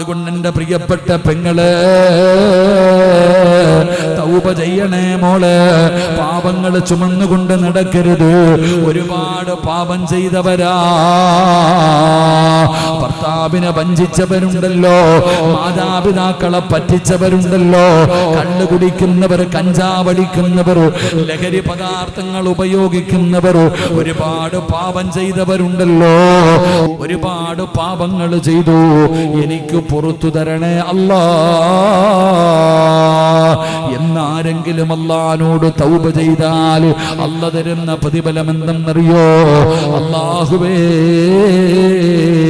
അതുകൊണ്ട് എന്റെ പ്രിയപ്പെട്ട പെങ്ങൾ തൗപ ചെയ്യണേ മോൾ. പാപങ്ങൾ ചുമന്നുകൊണ്ട് നടക്കരുത്. ഒരുപാട് പാപം ചെയ്തവരാ. ഭർത്താവിനെ വഞ്ചിച്ചവരുണ്ടല്ലോ മാതാപിതാക്കളെ പറ്റിച്ചവരുണ്ടല്ലോ കള്ളു കുടിക്കുന്നവർ കഞ്ചാവടിക്കുന്നവർ ലഹരി പദാർത്ഥങ്ങൾ ഉപയോഗിക്കുന്നവർ ഒരുപാട് പാപം ചെയ്തവരുണ്ടല്ലോ. ഒരുപാട് പാപങ്ങൾ ചെയ്തു. എനിക്ക് പുറത്തു തരണേ അല്ലാ. എന്നാരെങ്കിലും അല്ലാനോട് തൗബ ചെയ്താൽ അല്ല തരുന്ന പ്രതിഫലം എന്തെന്നറിയോ? അള്ളാഹുവേ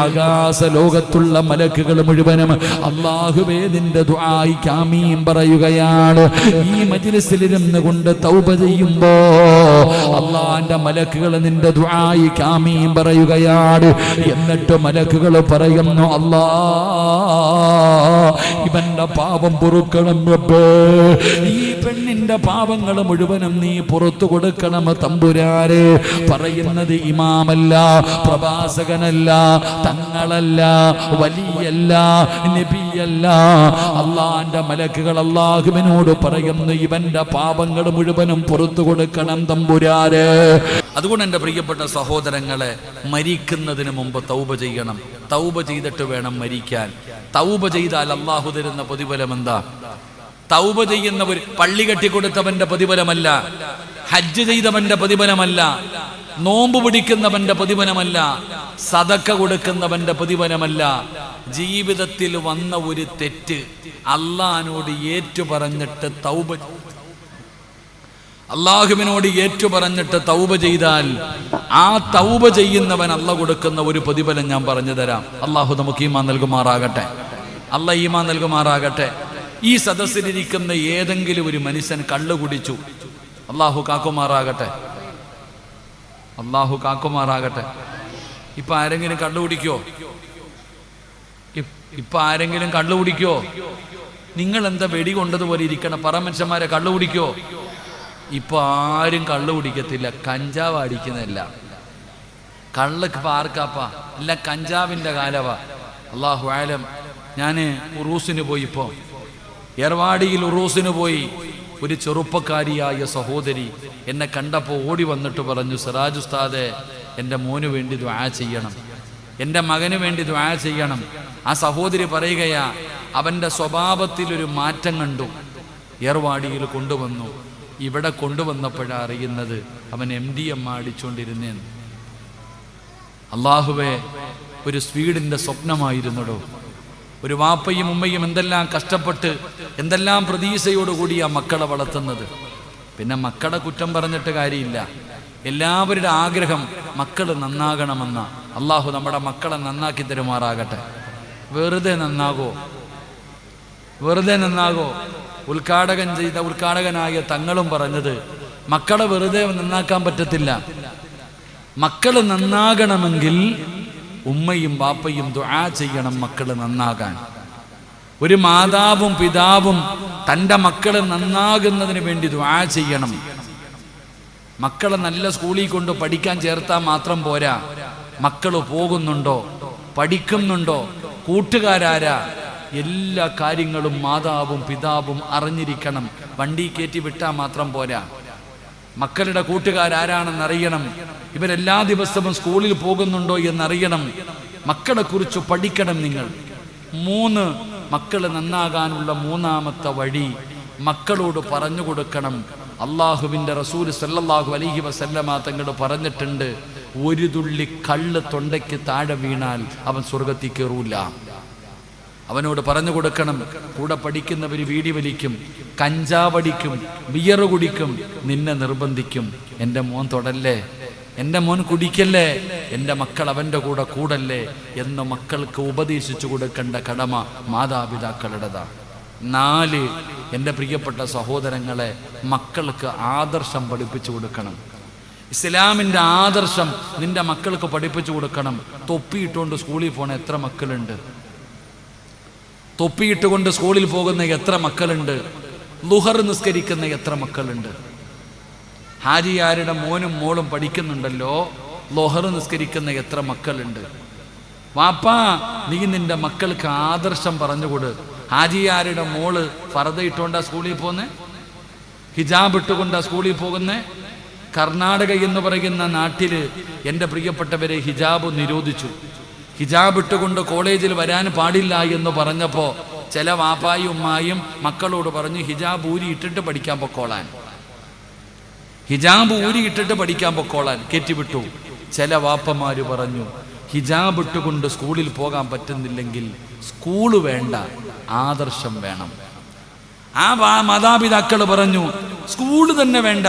ആകാശ ലോകത്തുള്ള മലക്കുകൾ മുഴുവനും അള്ളാഹുവേ നിന്റെ ദുആയിക്ക് ആമീൻ പറയുകയാണ്. ഈ മജിലിസിലിരുന്ന് കൊണ്ട് തൗപ ചെയ്യുമ്പോ അള്ളാന്റെ മലക്കുകൾ നിന്റെ ദുആയിക്ക് ആമീൻ പറയുകയാണ്. എന്നിട്ട് മലക്കുകൾ പറയുന്നു അല്ലാ ഇവന്റെ പാപം പൊറുക്കണം ഈ പെണ്ണിന്റെ പാപങ്ങൾ മുഴുവനും നീ പുറത്തു കൊടുക്കണം തമ്പുരാരെ പറയുന്നത് ഇമാമല്ല പ്രവാസകനല്ല തങ്ങളല്ല വലിയല്ല നബിയല്ല. അള്ളാന്റെ മലക്കുകൾ അള്ളാഹുവിനോട് പറയുന്നു ഇവന്റെ പാപങ്ങൾ മുഴുവനും പുറത്തു കൊടുക്കണം തമ്പുരാര്. അതുകൊണ്ട് എന്റെ പ്രിയപ്പെട്ട സഹോദരങ്ങളെ മരിക്കുന്നതിന് മുമ്പ് തൗബ ചെയ്യണം. തൗബ ചെയ്തിട്ട് വേണം മരിക്കാൻ. തൗബ ചെയ്താൽ അള്ളാഹു തരുന്ന പ്രതിഫലം എന്താ? തൗബ ചെയ്യുന്നവർ പള്ളി കെട്ടിക്കൊടുത്തവന്റെ പ്രതിഫലമല്ല. ഹജ്ജ് ചെയ്തവന്റെ പ്രതിഫലമല്ല നോമ്പ് പിടിക്കുന്നവന്റെ പ്രതിഫലമല്ല സതക്ക കൊടുക്കുന്നവന്റെ പ്രതിഫലമല്ല. ജീവിതത്തിൽ വന്ന ഒരു തെറ്റ് അള്ളഹാനോട് ഏറ്റു പറഞ്ഞിട്ട് തൗബ അള്ളാഹുവിനോട് ഏറ്റു പറഞ്ഞിട്ട് തൗബ ചെയ്താൽ ആ തൗബ ചെയ്യുന്നവൻ അല്ല കൊടുക്കുന്ന ഒരു പ്രതിഫലം ഞാൻ പറഞ്ഞു തരാം. അള്ളാഹു നമുക്ക് ഈമാ നൽകുമാറാകട്ടെ. അല്ല ഈമാ നൽകുമാറാകട്ടെ. ഈ സദസ്സിലിരിക്കുന്ന ഏതെങ്കിലും ഒരു മനുഷ്യൻ കള്ളു കുടിച്ചു. അള്ളാഹു കാക്കുമാറാകട്ടെ. അള്ളാഹു കാക്കുമാറാകട്ടെ. ഇപ്പൊ ആരെങ്കിലും കള്ളു കുടിക്കോ? ഇ- ഇപ്പൊ ആരെങ്കിലും കള്ളു കുടിക്കോ? നിങ്ങൾ എന്താ വെടി കൊണ്ടതുപോലെ ഇരിക്കണം? പറ മനുഷ്യന്മാരെ കള്ളു കുടിക്കോ? ഇപ്പൊ ആരും കള്ളു കുടിക്കത്തില്ല. കഞ്ചാവ് അടിക്കുന്നില്ല കള്ളക്ക് ഇപ്പൊ ആർക്കാപ്പാ? അല്ല കഞ്ചാവിന്റെ കാലവ. അള്ളാഹു ആലം. ഞാൻ ഉറൂസിന് പോയി ഇപ്പോ. ഏർവാടിയിൽ ഉറൂസിന് പോയി. ഒരു ചെറുപ്പക്കാരിയായ സഹോദരി എന്നെ കണ്ടപ്പോൾ ഓടി വന്നിട്ട് പറഞ്ഞു സിറാജ് ഉസ്താദെ എന്റെ മോന് വേണ്ടി ദ്വാ ചെയ്യണം. എന്റെ മകന് വേണ്ടി ദ്വാ ചെയ്യണം. ആ സഹോദരി പറയുകയാ അവന്റെ സ്വഭാവത്തിൽ ഒരു മാറ്റം കണ്ടു. ഏർവാടിയിൽ കൊണ്ടുവന്നു. ഇവിടെ കൊണ്ടുവന്നപ്പോഴാണ് അറിയുന്നത് അവൻ എം ഡി എം അടിച്ചുകൊണ്ടിരുന്നേന്ന് അള്ളാഹുവെ ഒരു സ്വീഡിന്റെ സ്വപ്നമായിരുന്നടോ? ഒരു വാപ്പയും ഉമ്മയും എന്തെല്ലാം കഷ്ടപ്പെട്ട് എന്തെല്ലാം പ്രതീക്ഷയോടുകൂടി ആ മക്കളെ വളർത്തുന്നത്? പിന്നെ മക്കളെ കുറ്റം പറഞ്ഞിട്ട് കാര്യമില്ല. എല്ലാവരുടെ ആഗ്രഹം മക്കൾ നന്നാകണമെന്ന. അള്ളാഹു നമ്മുടെ മക്കളെ നന്നാക്കി തരുമാറാകട്ടെ. വെറുതെ നന്നാകോ? വെറുതെ നന്നാകോ? ഉദ്ഘാടകൻ ചെയ്ത ഉദ്ഘാടകനായ തങ്ങളും പറഞ്ഞത് മക്കളെ വെറുതെ നന്നാക്കാൻ പറ്റത്തില്ല. മക്കൾ നന്നാകണമെങ്കിൽ ഉമ്മയും ബാപ്പയും ദുആ ചെയ്യണം മക്കൾ നന്നാകാൻ. ഒരു മാതാവും പിതാവും തന്റെ മക്കൾ നന്നാകുന്നതിന് വേണ്ടി ദുആ ചെയ്യണം. മക്കളെ നല്ല സ്കൂളിൽ കൊണ്ട് പഠിക്കാൻ ചേർത്താൽ മാത്രം പോരാ. മക്കൾ പോകുന്നുണ്ടോ? പഠിക്കുന്നുണ്ടോ? കൂട്ടുകാരാരാ? എല്ലാ കാര്യങ്ങളും മാതാവും പിതാവും അറിഞ്ഞിരിക്കണം. വണ്ടി കയറ്റി വിട്ടാൽ മാത്രം പോരാ. മക്കളുടെ കൂട്ടുകാരാരാണെന്ന് അറിയണം ഇവരെല്ലാ ദിവസവും സ്കൂളിൽ പോകുന്നുണ്ടോ എന്നറിയണം. മക്കളെ കുറിച്ച് പഠിക്കണം നിങ്ങൾ. മൂന്ന് മക്കൾ നന്നാകാനുള്ള മൂന്നാമത്തെ വഴി മക്കളോട് പറഞ്ഞു കൊടുക്കണം. അള്ളാഹുവിന്റെ റസൂൽ സല്ലല്ലാഹു അലഹി വസല്ലമ തങ്ങൾ പറഞ്ഞിട്ടുണ്ട് ഒരു തുള്ളി കള്ള് തൊണ്ടയ്ക്ക് താഴെ വീണാൽ അവൻ സ്വർഗത്തിൽ കയറൂല. അവനോട് പറഞ്ഞു കൊടുക്കണം കൂടെ പഠിക്കുന്നവർ വീടി വലിക്കും കഞ്ചാവടിക്കും ബിയർ കുടിക്കും നിന്നെ നിർബന്ധിക്കും. എന്റെ മോൻ തൊടല്ലേ? എന്റെ മോൻ കുടിക്കല്ലേ? എന്റെ മക്കൾ അവന്റെ കൂടെ കൂടല്ലേ? എന്ന് മക്കൾക്ക് ഉപദേശിച്ചു കൊടുക്കേണ്ട കടമ മാതാപിതാക്കളുടേതാണ് നാല് എന്റെ പ്രിയപ്പെട്ട സഹോദരങ്ങളെ മക്കൾക്ക് ആദർശം പഠിപ്പിച്ചു കൊടുക്കണം. ഇസ്ലാമിന്റെ ആദർശം നിന്റെ മക്കൾക്ക് പഠിപ്പിച്ചു കൊടുക്കണം. തൊപ്പിയിട്ടുകൊണ്ട് സ്കൂളിൽ പോണ എത്ര മക്കളുണ്ട്? തൊപ്പിയിട്ടുകൊണ്ട് സ്കൂളിൽ പോകുന്ന എത്ര മക്കളുണ്ട്? ലുഹർ നിസ്കരിക്കുന്ന എത്ര മക്കളുണ്ട്? ഹാജിയാരുടെ മോനും മോളും പഠിക്കുന്നുണ്ടല്ലോ? ലുഹർ നിസ്കരിക്കുന്ന എത്ര മക്കളുണ്ട്? വാപ്പാ നീ നിന്റെ മക്കൾക്ക് ആദർശം പറഞ്ഞുകൊട്. ഹാജിയാരുടെ മോൾ ഫറദ ഇട്ടുകൊണ്ടാ സ്കൂളിൽ പോകുന്നേ ഹിജാബ് ഇട്ടുകൊണ്ടാ സ്കൂളിൽ പോകുന്നേ? കർണാടക എന്ന് പറയുന്ന നാട്ടിൽ എന്റെ പ്രിയപ്പെട്ടവരെ ഹിജാബ് നിരോധിച്ചു. ഹിജാബ് ഇട്ടുകൊണ്ട് കോളേജിൽ വരാൻ പാടില്ല എന്ന് പറഞ്ഞപ്പോൾ ചില വാപ്പായും ഉമ്മായും മക്കളോട് പറഞ്ഞു ഹിജാബ് ഊരി ഇട്ടിട്ട് പഠിക്കാൻ പൊക്കോളാൻ. ഹിജാബ് ഊരി ഇട്ടിട്ട് പഠിക്കാൻ പൊക്കോളാൻ. കെറ്റിവിട്ടു ചില വാപ്പമാര് പറഞ്ഞു ഹിജാബ് ഇട്ടുകൊണ്ട് സ്കൂളിൽ പോകാൻ പറ്റുന്നില്ലെങ്കിൽ സ്കൂൾ വേണ്ട ആദർശം വേണം. ആ മാതാപിതാക്കൾ പറഞ്ഞു സ്കൂൾ തന്നെ വേണ്ട.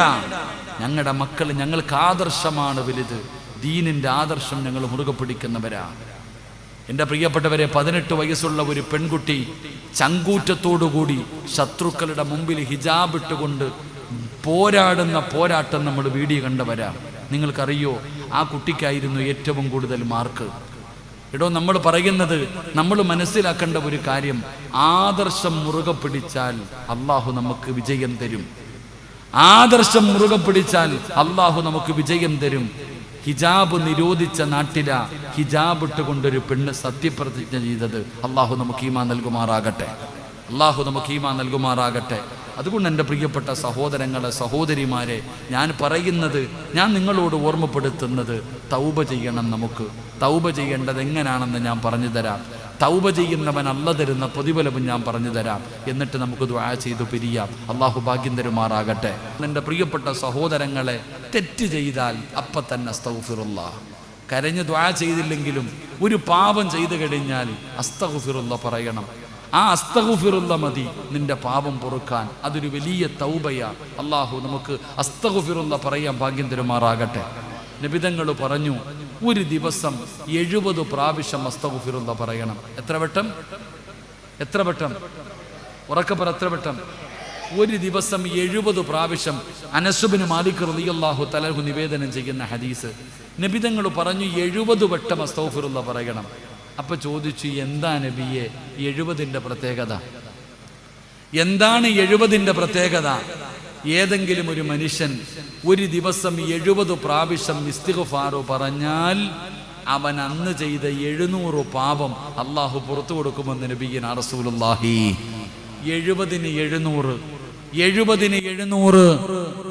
ഞങ്ങളുടെ മക്കൾ ഞങ്ങൾക്ക് ആദർശമാണ് വലുത്. ദീനിന്റെ ആദർശം ഞങ്ങൾ മുറുകെ പിടിക്കുന്നവരാ. എന്റെ പ്രിയപ്പെട്ടവരെ പതിനെട്ട് വയസ്സുള്ള ഒരു പെൺകുട്ടി ചങ്കൂറ്റത്തോടുകൂടി ശത്രുക്കളുടെ മുമ്പിൽ ഹിജാബ് ഇട്ടുകൊണ്ട് പോരാടുന്ന പോരാട്ടം നമ്മൾ വീഡിയോ കണ്ടവരാ. നിങ്ങൾക്കറിയോ ആ കുട്ടിക്കായിരുന്നു ഏറ്റവും കൂടുതൽ മാർക്ക്. എടോ നമ്മൾ പറയുന്നത് നമ്മൾ മനസ്സിലാക്കേണ്ട ഒരു കാര്യം ആദർശം മുറുകെ പിടിച്ചാൽ അള്ളാഹു നമുക്ക് വിജയം തരും. ആദർശം മുറുകെ പിടിച്ചാൽ അള്ളാഹു നമുക്ക് വിജയം തരും. ഹിജാബ് നിരോധിച്ച നാട്ടില ഹിജാബ് ഇട്ടുകൊണ്ടൊരു പെണ്ണ് സത്യപ്രതിജ്ഞ ചെയ്തത് അള്ളാഹു നമുക്ക് ഈമാ നൽകുമാറാകട്ടെ. അള്ളാഹു നമുക്ക് ഈമാ നൽകുമാറാകട്ടെ. അതുകൊണ്ട് എന്റെ പ്രിയപ്പെട്ട സഹോദരങ്ങളെ സഹോദരിമാരെ ഞാൻ പറയുന്നത് ഞാൻ നിങ്ങളോട് ഓർമ്മപ്പെടുത്തുന്നത് തൗബ ചെയ്യണം നമുക്ക്. തൗബ ചെയ്യേണ്ടത് എങ്ങനെയാണെന്ന് ഞാൻ പറഞ്ഞു തരാം. തൗബ ചെയ്യുന്നവൻ അല്ല തരുന്ന പ്രതിഫലവും ഞാൻ പറഞ്ഞു തരാം. എന്നിട്ട് നമുക്ക് ദ്വാ ചെയ്തു പിരിയാം. അള്ളാഹു ഭാഗ്യം തരുമാറാകട്ടെ. എന്റെ പ്രിയപ്പെട്ട സഹോദരങ്ങളെ തെറ്റ് ചെയ്താൽ അപ്പം തന്നെ അസ്തഫിറുള്ള കരഞ്ഞ് ദ്വാ ചെയ്തില്ലെങ്കിലും ഒരു പാപം ചെയ്തു കഴിഞ്ഞാൽ അസ്തഹുഫിറുള്ള പറയണം. ആ അസ്തഗുഫിറുള്ള മതി. നിന്റെ പാപം പൊറുക്കാൻ അതൊരു വലിയ തൗബയ. അള്ളാഹു നമുക്ക് അസ്തഗുഫിറുള്ള പറയാൻ ഭാഗ്യം തരുമാറാകട്ടെ. നിബിതങ്ങൾ പറഞ്ഞു ഒരു ദിവസം എഴുപത് പ്രാവശ്യം അസ്തഗുഫിറുള്ള പറയണം. എത്ര വട്ടം? എത്ര വട്ടം? ഉറക്കപ്പറ എത്ര വട്ടം? ഒരു ദിവസം എഴുപത് പ്രാവശ്യം അനസുബിന് മാലിക് റളിയല്ലാഹു തലഹു നിവേദനം ചെയ്യുന്ന ഹദീസ്. നബിതങ്ങൾ പറഞ്ഞു എഴുപത് വട്ടം അസ്തൗഫിറുള്ള പറയണം. അപ്പൊ ചോദിച്ചു എന്താ നബിയെ എഴുപതിന്റെ പ്രത്യേകത? എന്താണ് എഴുപതിന്റെ പ്രത്യേകത? ഏതെങ്കിലും ഒരു മനുഷ്യൻ ഒരു ദിവസം എഴുപത് പ്രാവശ്യം ഇസ്തിഗ്ഫാറു പറഞ്ഞാൽ അവൻ അന്ന് ചെയ്ത എഴുന്നൂറ് പാപം അള്ളാഹു പുറത്തു കൊടുക്കുമെന്ന് നബിയൻ റസൂലുള്ളാഹി. എഴുപതിന് എഴുന്നൂറ് എഴുപതിന് എഴുന്നൂറ്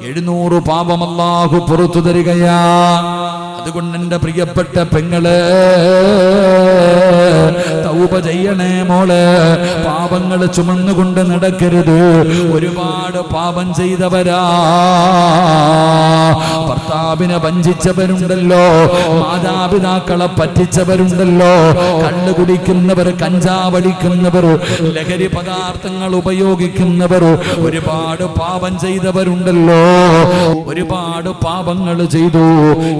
എഴുന്നൂറ് പാപമല്ലാഹു പുറത്തു തരികയാ. അതുകൊണ്ട് എന്റെ പ്രിയപ്പെട്ട പെങ്ങൾ തൗബ ചെയ്യണേ മോൾ. പാപങ്ങൾ ചുമന്നുകൊണ്ട് നടക്കരുത്. ഒരുപാട് പാപം ചെയ്തവരാ. ഭർത്താവിനെ വഞ്ചിച്ചവരുണ്ടല്ലോ മാതാപിതാക്കളെ പറ്റിച്ചവരുണ്ടല്ലോ കണ്ണു കുടിക്കുന്നവർ കഞ്ചാവടിക്കുന്നവർ ലഹരി പദാർത്ഥങ്ങൾ ഉപയോഗിക്കുന്നവർ ഒരുപാട് പാപം ചെയ്തവരുണ്ടല്ലോ. ഒരുപാട് പാപങ്ങൾ ചെയ്തു.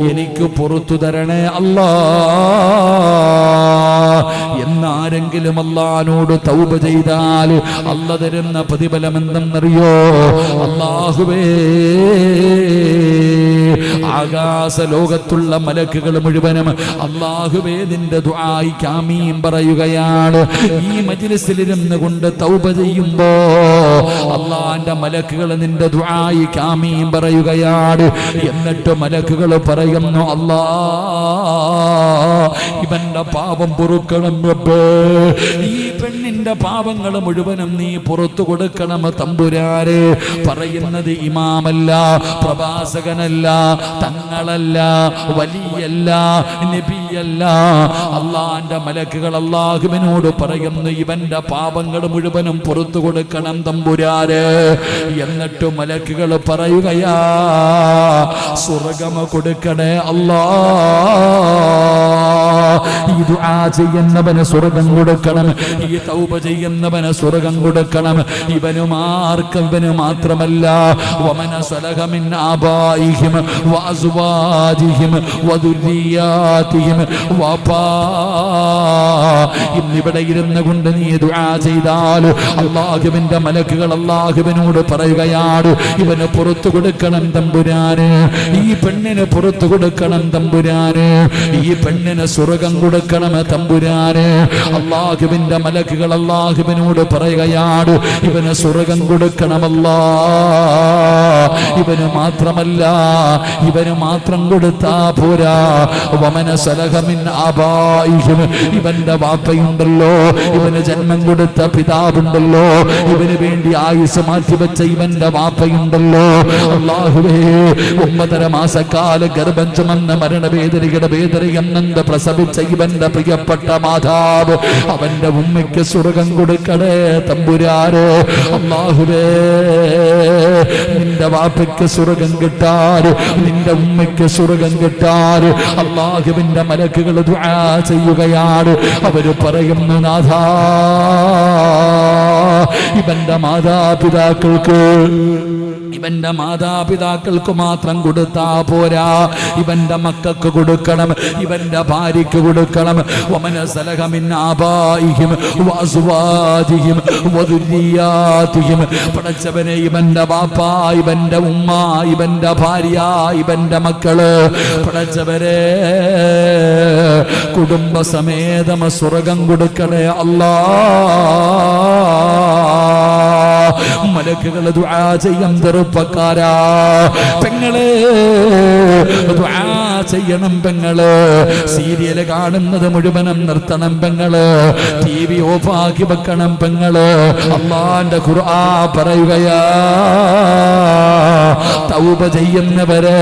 എനിക്ക് പുറത്തു തരണേ അല്ല. എന്നാരെങ്കിലും അല്ലാനോട് തൗബ ചെയ്താൽ അല്ല തരുന്ന പ്രതിഫലം എന്തെന്നറിയോ? അള്ളാഹുവേ Amen. ആകാശ ലോകത്തുള്ള മലക്കുകൾ മുഴുവനും അള്ളാഹുവേ നിന്റെ ദുആയി പറയുകയാണ്. ഈ മജ്ലിസിലിരുന്ന് കൊണ്ട് തൗബ ചെയ്യുമ്പോ അള്ളാന്റെ മലക്കുകൾ നിന്റെ ദുആയി പറയുകയാണ്. എന്നിട്ട് മലക്കുകൾ പറയുന്നു അല്ലാ ഇവന്റെ പാപം പൊറുക്കണം ഈ പെണ്ണിന്റെ പാപങ്ങൾ മുഴുവനും നീ പുറത്തു കൊടുക്കണം തമ്പുരാരെ പറയുന്നത് ഇമാമല്ല പ്രവാസകനല്ല തങ്ങളല്ല വലിയല്ല നബിയല്ല. അള്ളാന്റെ മലക്കുകൾ അള്ളാഹുവിനോട് പറയുന്നു ഇവന്റെ പാപങ്ങൾ മുഴുവനും പുറത്തു കൊടുക്കണം തമ്പുരാര് എന്നിട്ട് മലക്കുകൾ പറയുകയാ സ്വർഗമ കൊടുക്കണേ അല്ലാ. ഈ ദുആ ചെയ്യുന്നവന് സ്വർഗം കൊടുക്കണം. ഈ തൗബ ചെയ്യുന്നവന് സ്വർഗം കൊടുക്കണം. ഇവനു ആർക്കും ഇവന് മാത്രമല്ല. വമന സലഹ മിൻ ആബായിഹിം വഅസ്വാജിഹിം വദുരിയാതിഹിം വപാ ഇന്നിവിടെ ഇരുന്ന് കൊണ്ട് നീ ദുആ ചെയ്താൽ അള്ളാഹുവിന്റെ മലക്കുകൾ അള്ളാഹുവിനോട് പറയുകയാണ് ഇവന് പുറത്തു കൊടുക്കണം തമ്പുരാന്. ഈ പെണ്ണിന് പുറത്തു കൊടുക്കണം തമ്പുരാന്. ഈ പെണ്ണിന് സ്വർഗം സ്വർഗം കൊടുക്കണമേ തമ്പുരാന്. അള്ളാഹുവിന്റെ മലക്കുകൾ അള്ളാഹുവിനോട് പറയുകയാണ് ഇവന് സ്വർഗം കൊടുക്കണമല്ല. ഇവന് മാത്രമല്ല ഇവന് മാത്രം കൊടുത്താ പോരാ. വമന സലഹമിൻ ആബായിഹിം. ഇവന്റെ വാപ്പയുണ്ടല്ലോ ഇവന് ജന്മം കൊടുത്ത പിതാവുണ്ടല്ലോ ഇവന് വേണ്ടി ആയുസ് മാറ്റിവെച്ച ഇവന്റെ വാപ്പയുണ്ടല്ലോ. അള്ളാഹുവേ ഒമ്പതര മാസക്കാല ഗർഭം ചുമന്ന മരണവേദനയുടെ വേദനയും നന്ദ പ്രസവിച്ച പ്രിയപ്പെട്ട മാതാവ് അവന്റെ ഉമ്മയ്ക്ക് സ്വർഗം കൊടുക്കണേ തമ്പുരാരോ അള്ളാഹുവേ നിന്റെ വാപ്പയ്ക്ക് സ്വർഗം കിട്ടാറ് നിന്റെ ഉമ്മയ്ക്ക് സ്വർഗം കിട്ടാറ്. അള്ളാഹുവിന്റെ മലക്കുകൾ ചെയ്യുകയാണ്. അവർ പറയുന്നു നാഥാ ഇവന്റെ മാതാപിതാക്കൾക്ക് ഇവന്റെ മാതാപിതാക്കൾക്ക് മാത്രം കൊടുത്താ പോരാ. ഇവന്റെ മക്കൾക്ക് കൊടുക്കണം ഇവന്റെ ഭാര്യയ്ക്ക് കൊടുക്കണം. വമന പടച്ചവനെ ഇവന്റെ ബാപ്പ ഇവന്റെ ഉമ്മ ഇവന്റെ ഭാര്യ ഇവന്റെ മക്കൾ പടച്ചവരെ കുടുംബസമേതമ സ്വർഗം കൊടുക്കണേ അല്ലാ. മലക്കുകൾ ദുആ ചെയ്യാൻ ചെറുപ്പക്കാരാ പെങ്ങളെ ദുആ ചെയ്യണം പെങ്ങൾ. സീരിയൽ കാണുന്നത് മുഴുവനും നിർത്തണം പെങ്ങൾ. ടി വി ഓഫാക്കി വെക്കണം പെങ്ങൾ. അള്ളാന്റെ ഖുർആ പറയുകയാ. തൗബ ചെയ്യുന്നവര്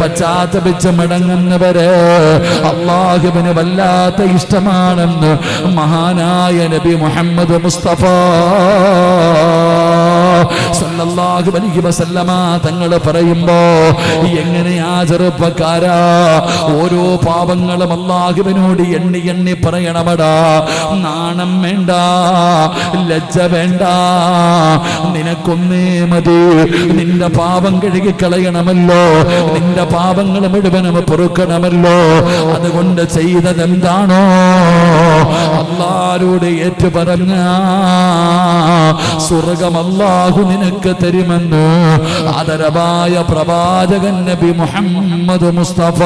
പശ്ചാത്തപിച്ച് മടങ്ങുന്നവര് അള്ളാഹുവിന് വല്ലാത്ത ഇഷ്ടമാണെന്ന് മഹാനായ നബി മുഹമ്മദ് മുസ്തഫ സല്ലല്ലാഹു അലൈഹി വസല്ലമ തങ്ങൾ പറയുമ്പോ എങ്ങനെയാ ചെറുപ്പക്കാരാ? ഓരോ പാപങ്ങളും അള്ളാഹുവിനോട് എണ്ണി എണ്ണി പറയണമടാ. നാണം വേണ്ട ലജ്ജ വേണ്ട. നിനക്കൊന്നേ മതി. നിന്റെ പാപം കഴുകി കളയണമല്ലോ. നിന്റെ പാപങ്ങൾ മുഴുവനും പൊറുക്കണമല്ലോ. അതുകൊണ്ട് ചെയ്തതെന്താണോ? അല്ലാരോട് ഏറ്റു പറഞ്ഞ സ്വർഗം അല്ലാഹു നിനക്ക് തരുമെന്ന് ആദരവായ പ്രവാചകൻ നബി മുഹമ്മദ് മുസ്തഫ.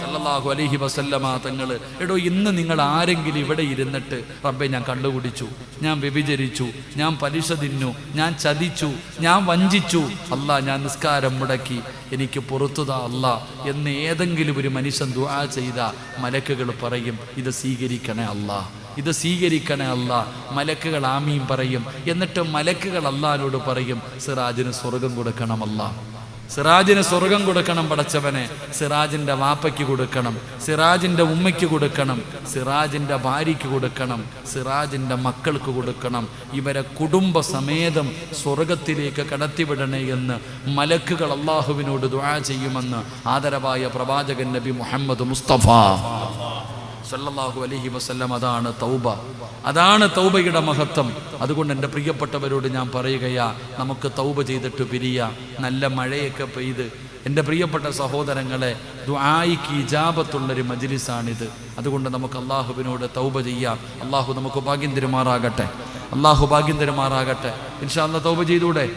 സല്ലല്ലാഹു അലൈഹി വസല്ലമ തങ്ങൾ എടോ ഇന്ന് നിങ്ങൾ ആരെങ്കിലും ഇവിടെ ഇരുന്നിട്ട് റബ്ബെ ഞാൻ കണ്ടുപിടിച്ചു ഞാൻ വ്യഭിചരിച്ചു ഞാൻ പലിശ തിന്നു ഞാൻ ചതിച്ചു ഞാൻ വഞ്ചിച്ചു അല്ല ഞാൻ നിസ്കാരം മുടക്കി എനിക്ക് പുറത്തുതാ അല്ല എന്ന് ഏതെങ്കിലും ഒരു മനുഷ്യൻ ദുആ ചെയ്ത മലക്കുകൾ പറയും ഇത് സ്വീകരിക്കണേ അല്ലാ ഇത് സ്വീകരിക്കണേ അല്ല മലക്കുകൾ ആമീൻ പറയും. എന്നിട്ട് മലക്കുകൾ അള്ളഹാനോട് പറയും സിറാജിന് സ്വർഗം കൊടുക്കണമല്ല സിറാജിന് സ്വർഗം കൊടുക്കണം പടച്ചവനെ. സിറാജിന്റെ വാപ്പയ്ക്ക് കൊടുക്കണം. സിറാജിന്റെ ഉമ്മയ്ക്ക് കൊടുക്കണം. സിറാജിന്റെ ഭാര്യയ്ക്ക് കൊടുക്കണം. സിറാജിന്റെ മക്കൾക്ക് കൊടുക്കണം. ഇവരെ കുടുംബ സമേതം സ്വർഗത്തിലേക്ക് കടത്തിവിടണേ എന്ന് മലക്കുകൾ അള്ളാഹുവിനോട് ദുആ ചെയ്യുമെന്ന് ആദരവായ പ്രവാചകൻ നബി മുഹമ്മദ് മുസ്തഫ. സല്ലല്ലാഹു അലഹി വസല്ലം അതാണ് തൗബ. അതാണ് തൗബയുടെ മഹത്വം. അതുകൊണ്ട് എന്റെ പ്രിയപ്പെട്ടവരോട് ഞാൻ പറയുകയാ നമുക്ക് തൗബ ചെയ്തിട്ട് പിരിയ. നല്ല മഴയൊക്കെ പെയ്ത്. എന്റെ പ്രിയപ്പെട്ട സഹോദരങ്ങളെ ദുആയിക്ക് ഇജാപത്തുള്ളൊരു മജിലിസാണിത്. അതുകൊണ്ട് നമുക്ക് അള്ളാഹുവിനോട് തൗബ ചെയ്യാം. അള്ളാഹു നമുക്ക് ഭാഗ്യം തരുമാറാകട്ടെ അള്ളാഹു ഭാഗ്യം ഇൻഷാ അല്ലാ തൗബ ചെയ്തൂടെ?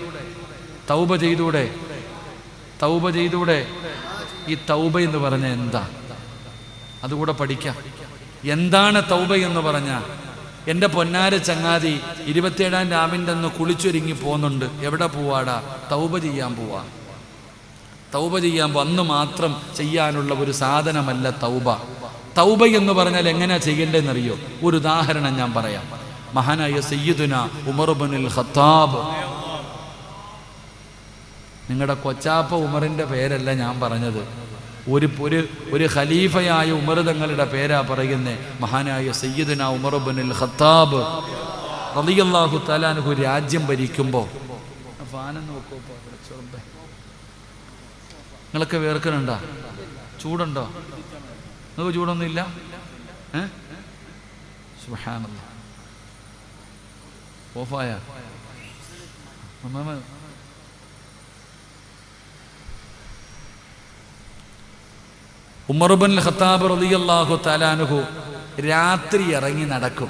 തൗബ ചെയ്തൂടെ? തൗബ ചെയ്തൂടെ? ഈ തൗബ എന്ന് പറഞ്ഞ എന്താ? അതുകൂടെ പഠിക്കാം. എന്താണ് തൗബ എന്ന് പറഞ്ഞ എന്റെ പൊന്നാര ചങ്ങാതി ഇരുപത്തിയേഴാം രാവിന്റെ അന്ന് കുളിച്ചൊരുങ്ങി പോകുന്നുണ്ട് എവിടെ പോവാടാ? തൗബ ചെയ്യാൻ പോവാ. തൗബ ചെയ്യാൻ പോ- അന്ന് മാത്രം ചെയ്യാനുള്ള ഒരു സാധനമല്ല തൗബ. തൗബ എന്ന് പറഞ്ഞാൽ എങ്ങനെയാ ചെയ്യേണ്ടതെന്നറിയോ? ഒരു ഉദാഹരണം ഞാൻ പറയാം. മഹാനായ സയ്യിദുന ഉമർബനുൽ ഖത്താബ്. നിങ്ങളുടെ കൊച്ചാപ്പ ഉമറിന്റെ പേരല്ല ഞാൻ പറഞ്ഞത്. ഒരു ഒരു ഒരു ഖലീഫയായ ഉമർ തങ്ങളുടെ പേരാ പറയുന്നേ. മഹാനായ സയ്യിദന ഉമർബനുൽ ഖത്താബ് റളിയല്ലാഹു തആലാനഹു രാജ്യം ഭരിക്കുമ്പോൾ. നിങ്ങളൊക്കെ വേർക്കണുണ്ടോ ചൂടുണ്ടോ? നിങ്ങൾക്ക് ചൂടൊന്നുമില്ല? ഏ? സുബ്ഹാനല്ലാഹ് ഓഫായ? ഉമർബൻ ഖത്താബ് റളിയല്ലാഹു തലാനുഹു രാത്രി ഇറങ്ങി നടക്കും.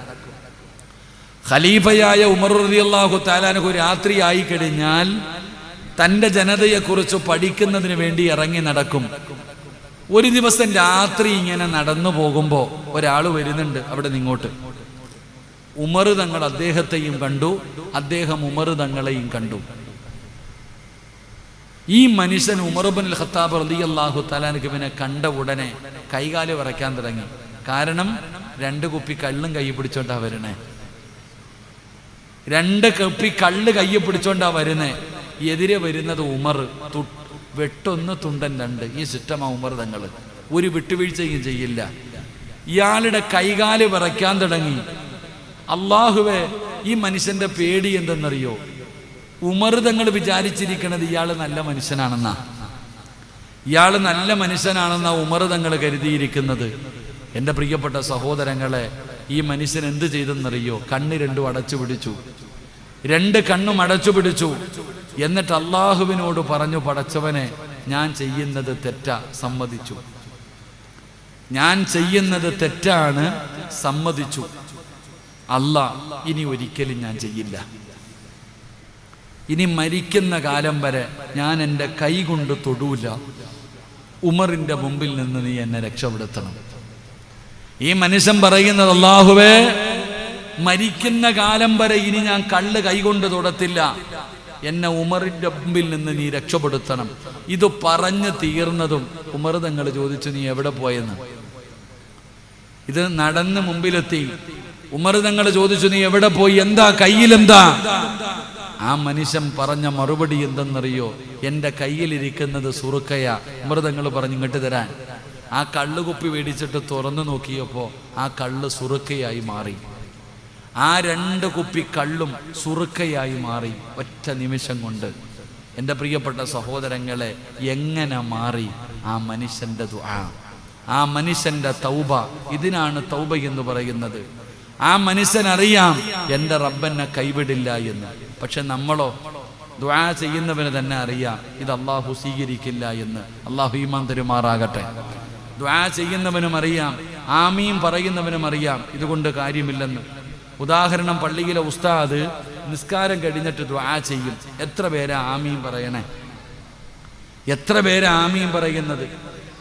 ഖലീഫയായ ഉമർ റളിയല്ലാഹു തലാനുഹു രാത്രി ആയി കഴിഞ്ഞാൽ തന്റെ ജനതയെക്കുറിച്ച് പഠിക്കുന്നതിന് വേണ്ടി ഇറങ്ങി നടക്കും. ഒരു ദിവസം രാത്രി ഇങ്ങനെ നടന്നു പോകുമ്പോൾ ഒരാൾ വരുന്നുണ്ട് അവിടെ നിങ്ങോട്ട് ഉമർ തങ്ങൾ അദ്ദേഹത്തെയും കണ്ടു അദ്ദേഹം ഉമർ തങ്ങളെയും കണ്ടു. ഈ മനുഷ്യൻ ഉമർബൻ ഖത്താബ് റലി അള്ളാഹു തലാനക്ക് പിന്നെ കണ്ട ഉടനെ കൈകാൽ വിറയ്ക്കാൻ തുടങ്ങി. കാരണം രണ്ട് കുപ്പി കള്ളും കൈ പിടിച്ചോണ്ടാ വരണേ. രണ്ട് കുപ്പി കള്ള് കൈ പിടിച്ചോണ്ടാ വരുന്നേ എതിരെ വരുന്നത് ഉമർ വെട്ടൊന്ന് തുണ്ടൻ രണ്ട്. ഈ സിസ്റ്റമാ ഉമർ തങ്ങൾ. ഒരു വിട്ടുവീഴ്ചയും ചെയ്യില്ല. ഇയാളുടെ കൈകാൽ വിറയ്ക്കാൻ തുടങ്ങി. അള്ളാഹുവെ ഈ മനുഷ്യന്റെ പേടി എന്തെന്നറിയോ? ഉമർ തങ്ങൾ വിചാരിച്ചിരിക്കണത് ഇയാൾ നല്ല മനുഷ്യനാണെന്നാ. ഇയാൾ നല്ല മനുഷ്യനാണെന്നാ ഉമർ തങ്ങൾ കരുതിയിരിക്കുന്നത്. എന്റെ പ്രിയപ്പെട്ട സഹോദരങ്ങളെ ഈ മനുഷ്യൻ എന്ത് ചെയ്തെന്നറിയോ? കണ്ണ് രണ്ടും അടച്ചു പിടിച്ചു. രണ്ട് കണ്ണും അടച്ചു പിടിച്ചു. എന്നിട്ട് അള്ളാഹുവിനോട് പറഞ്ഞു പടച്ചവനെ ഞാൻ ചെയ്യുന്നത് തെറ്റാ സമ്മതിച്ചു. ഞാൻ ചെയ്യുന്നത് തെറ്റാണ് സമ്മതിച്ചു. അല്ല ഇനി ഒരിക്കലും ഞാൻ ചെയ്യില്ല. ഇനി മരിക്കുന്ന കാലം വരെ ഞാൻ എന്റെ കൈ കൊണ്ട് തൊടൂല. ഉമറിന്റെ മുമ്പിൽ നിന്ന് നീ എന്നെ രക്ഷപ്പെടുത്തണം. ഈ മനുഷ്യൻ പറയുന്നത് അള്ളാഹുവേ മരിക്കുന്ന കാലം വരെ ഇനി ഞാൻ കള്ള് കൈകൊണ്ട് തൊടത്തില്ല. എന്നെ ഉമറിന്റെ മുമ്പിൽ നിന്ന് നീ രക്ഷപ്പെടുത്തണം. ഇത് പറഞ്ഞു തീർന്നതും ഉമർ തങ്ങൾ ചോദിച്ചു നീ എവിടെ പോയെന്ന്? ഇത് നടന്ന് മുമ്പിലെത്തി. ഉമർ തങ്ങൾ ചോദിച്ചു നീ എവിടെ പോയി? എന്താ? കയ്യിലെന്താ? ആ മനുഷ്യൻ പറഞ്ഞ മറുപടി എന്തെന്നറിയോ? എന്റെ കയ്യിലിരിക്കുന്നത് സുറുക്കയ. മൃതങ്ങൾ പറഞ്ഞു ഇങ്ങോട്ട് തരാൻ. ആ കള്ളുകുപ്പി മേടിച്ചിട്ട് തുറന്നു നോക്കിയപ്പോൾ ആ കള്ള് സുറുക്കയായി മാറി. ആ രണ്ട് കുപ്പി കള്ളും സുറുക്കയായി മാറി ഒറ്റ നിമിഷം കൊണ്ട്. എന്റെ പ്രിയപ്പെട്ട സഹോദരങ്ങളെ എങ്ങനെ മാറി? ആ മനുഷ്യന്റെ ദുആ. ആ മനുഷ്യന്റെ തൗബ. ഇതിനാണ് തൗബ എന്ന് പറയുന്നത്. ആ മനുഷ്യൻ അറിയാം എന്റെ റബ്ബെന്നെ കൈവിടില്ല എന്ന്. പക്ഷെ നമ്മളോ ദ്വാ ചെയ്യുന്നവന് തന്നെ അറിയാം ഇത് അള്ളാഹു സ്വീകരിക്കില്ല എന്ന്. അള്ളാഹു ഈമാൻ തരുമാറാകട്ടെ. ദ്വാ ചെയ്യുന്നവനും അറിയാം ആമീം പറയുന്നവനും അറിയാം ഇതുകൊണ്ട് കാര്യമില്ലെന്ന്. ഉദാഹരണം പള്ളിയിലെ ഉസ്താദ് നിസ്കാരം കഴിഞ്ഞിട്ട് ദ്വാ ചെയ്യും. എത്ര പേരാ ആമീം പറയണേ? എത്ര പേരാ ആമീം പറയുന്നത്?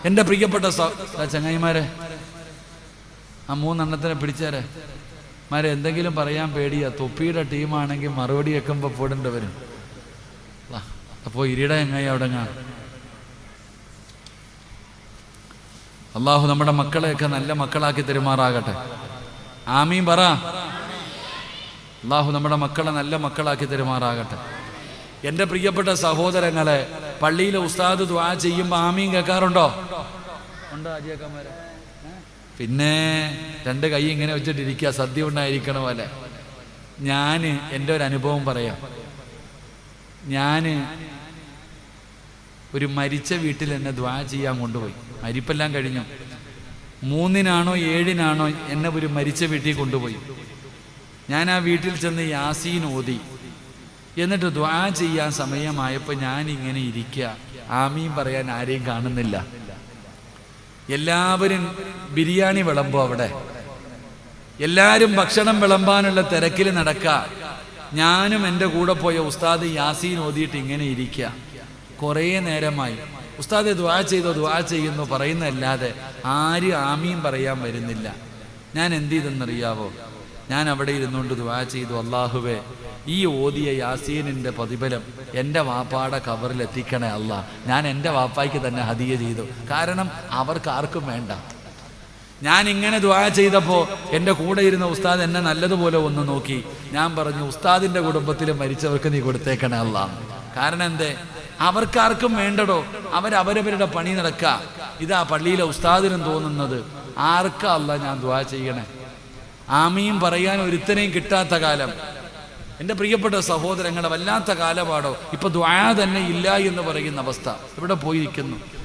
എന്റെ പ്രിയപ്പെട്ട ചങ്ങായിമാരെ ആ മൂന്നെണ്ണത്തിനെ പിടിച്ചേരെ. മാരെ എന്തെങ്കിലും പറയാൻ പേടിയാ. തൊപ്പിയുടെ ടീമാണെങ്കിൽ മറുപടി വെക്കുമ്പോൾ പോടേണ്ടി വരും. അപ്പോൾ ഇരിയുടെ എങ്ങായി അവിടെ അള്ളാഹു നമ്മുടെ മക്കളെയൊക്കെ നല്ല മക്കളാക്കി തെരുമാറാകട്ടെ. ആമീൻ പറ. അള്ളാഹു നമ്മുടെ മക്കളെ നല്ല മക്കളാക്കി തെരുമാറാകട്ടെ. എന്റെ പ്രിയപ്പെട്ട സഹോദരങ്ങളെ പള്ളിയിലെ ഉസ്താദ് ദ്വാ ചെയ്യുമ്പോൾ ആമീൻ കേൾക്കാറുണ്ടോ? ഉണ്ടോ അജിയക്കന്മാരെ പിന്നെ രണ്ട് കൈ ഇങ്ങനെ വെച്ചിട്ടിരിക്കുക സദ്യ ഉണ്ടായിരിക്കണ പോലെ. ഞാൻ എന്റെ ഒരു അനുഭവം പറയാം. ഞാൻ ഒരു മരിച്ച വീട്ടിൽ എന്നെ ദ്വാ ചെയ്യാൻ കൊണ്ടുപോയി. മരിപ്പെല്ലാം കഴിഞ്ഞു. മൂന്നിനാണോ ഏഴിനാണോ എന്നെ ഒരു മരിച്ച വീട്ടിൽ കൊണ്ടുപോയി. ഞാൻ ആ വീട്ടിൽ ചെന്ന് യാസീൻ ഓതി. എന്നിട്ട് ദ്വാ ചെയ്യാൻ സമയമായപ്പോൾ ഞാൻ ഇങ്ങനെ ഇരിക്കുക. ആമീൻ പറയാൻ ആരെയും കാണുന്നില്ല. എല്ലാവരും ബിരിയാണി വിളമ്പോ അവിടെ. എല്ലാവരും ഭക്ഷണം വിളമ്പാനുള്ള തിരക്കിൽ നടക്കുക ഞാനും എന്റെ കൂടെ പോയ ഉസ്താദ് യാസീൻ ഓതിയിട്ട് ഇങ്ങനെ ഇരിക്കുക കുറേ നേരമായി. ഉസ്താദ് ദ്വാ ചെയ്തോ ദ്വാ ചെയ്യുന്നു പറയുന്നതല്ലാതെ ആര് ആമീൻ പറയാൻ വരുന്നില്ല. ഞാൻ എന്ത് ചെയ്തെന്നറിയാവോ? ഞാൻ അവിടെ ഇരുന്നുകൊണ്ട് ദ്വാ ചെയ്തു. അള്ളാഹുവേ ഈ ഓതിയ യാസീനിന്റെ പ്രതിഫലം എന്റെ വാപ്പാടെ കവറിൽ എത്തിക്കണേ അല്ല. ഞാൻ എന്റെ വാപ്പായ്ക്ക് തന്നെ ഹദിയ ചെയ്തു. കാരണം അവർക്ക് ആർക്കും വേണ്ട. ഞാൻ ഇങ്ങനെ ദ്വാ ചെയ്തപ്പോൾ എന്റെ കൂടെ ഇരുന്ന ഉസ്താദ് എന്നെ നല്ലതുപോലെ ഒന്ന് നോക്കി. ഞാൻ പറഞ്ഞു ഉസ്താദിന്റെ കുടുംബത്തിൽ മരിച്ചവർക്ക് നീ കൊടുത്തേക്കണേ അല്ല. കാരണം എന്തേ? അവർക്കാർക്കും വേണ്ടടോ. അവരവരവരുടെ പണി നടക്കുക ഇതാ പള്ളിയിലെ ഉസ്താദിനും തോന്നുന്നത്. ആർക്കാ അല്ല ഞാൻ ദ്വാ ചെയ്യണേ? ആമയും പറയാൻ ഒരുത്തനെയും കിട്ടാത്ത കാലം. എന്റെ പ്രിയപ്പെട്ട സഹോദരങ്ങളെ വല്ലാത്ത കാലപാടോ. ഇപ്പൊ ദ്വാ തന്നെ ഇല്ല എന്ന് പറയുന്ന അവസ്ഥ. ഇവിടെ പോയിരിക്കുന്നു?